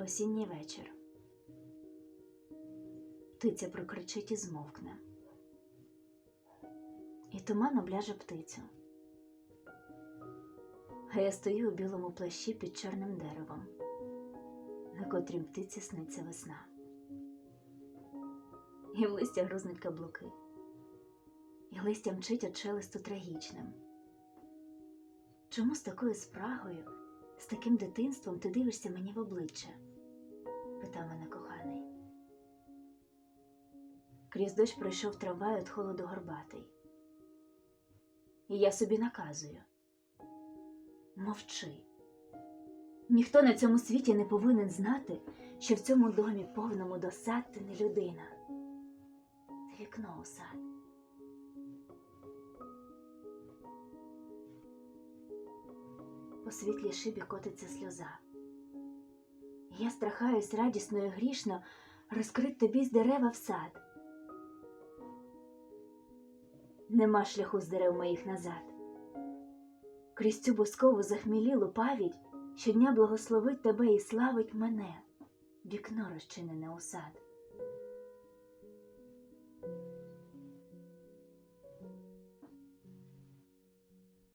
Осінній вечір. Птиця прокричить і змовкне. І туман обляже птицю. А я стою у білому плащі під чорним деревом, на котрім птиці сниться весна. І в листях грузнуть каблуки, і листя мчить від шелесту трагічним. Чому з такою спрагою, з таким дитинством ти дивишся мені в обличчя? Питав мене коханий. Крізь дощ пройшов трамвай від холоду горбатий. І я собі наказую мовчи. Ніхто на цьому світі не повинен знати, що в цьому домі повному досад ти не людина. Ти вікно у. По світлій шибі котиться сльоза. Я страхаюсь радісно і грішно розкрить тобі з дерева в сад. Нема шляху з дерев моїх назад. Крізь цю боскову захмілілу павідь щодня благословить тебе і славить мене, вікно розчинене у сад.